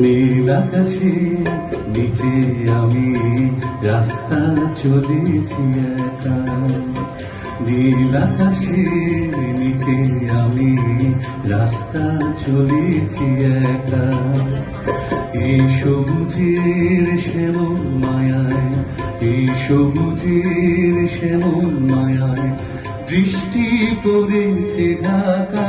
নীল আকাশে নিচে আমি রাস্তা চলেছি একা। নীল আকাশে নিচে আমি রাস্তা চলেছি একা। এই সবুজের শ্যামল মায়ায়, এই সবুজের শ্যামল মায়ায় বৃষ্টি পড়েছে ঢাকা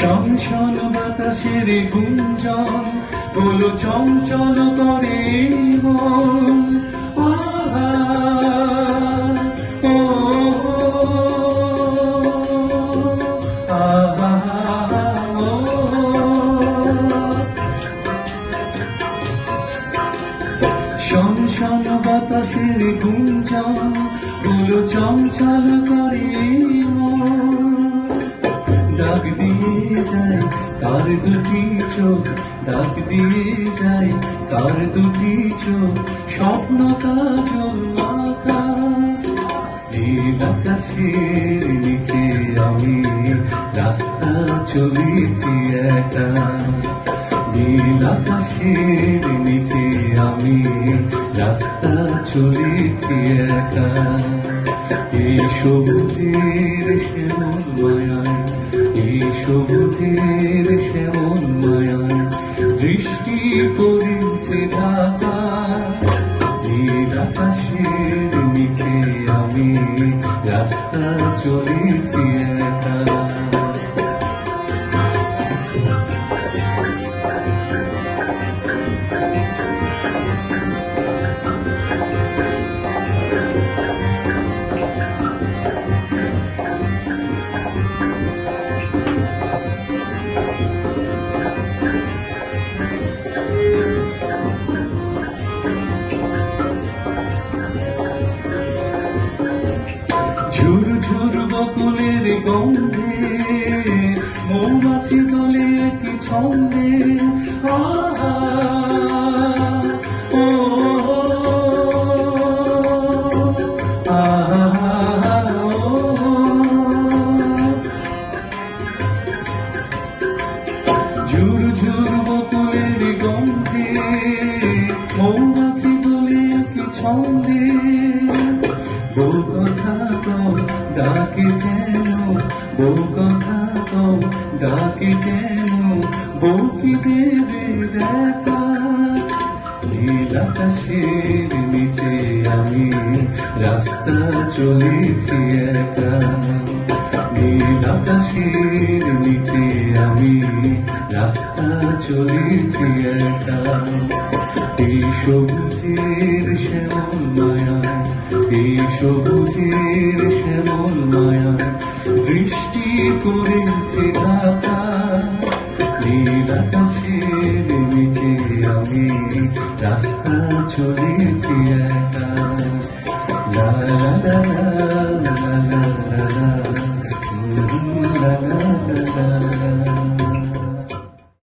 ছনছন বাতাসের গুঞ্জন হলো চঞ্চল করে মন। শমশান বাতাসের গুঞ্জনগুলো চঞ্চল করে মন। কার দুটি চোখ? ডাক দিয়ে যায়, কার দুটি চোখ? স্বপ্ন কাজল আকাশের নিচে আমি রাস্তা চলেছি একা। নীল আকাশের নিচে আমি রাস্তা চলেছি একা। এই সবুজের শ্যামল মায়ায় সবুজের শ্যামল মায়ায় দৃষ্টি করেছে আকাশের নিচে আমি রাস্তা চলেছি একা। মৌমাছি দলে কি ছন্দে? আহা, ও। ঝুর ঝুর বকুলের গন্ধে মৌমাছি দলে ছন্দে? বউ কথা কও ডাকে কেন? বউ ডাকে কেন বউ দেবে দেখা? নিচে আমি রাস্তা চলেছি একা। নীল আকাশের নিচে আমি রাস্তা চলেছি একা এই সবুজের শ্যামল মায়ায় এই সবুজের শ্যামল মায়ায় দৃষ্টি করেছে ঢাকা নীল নিচে আমি রাস্তা চলেছি একা লা লা লা লা লা লা লা। Thank you.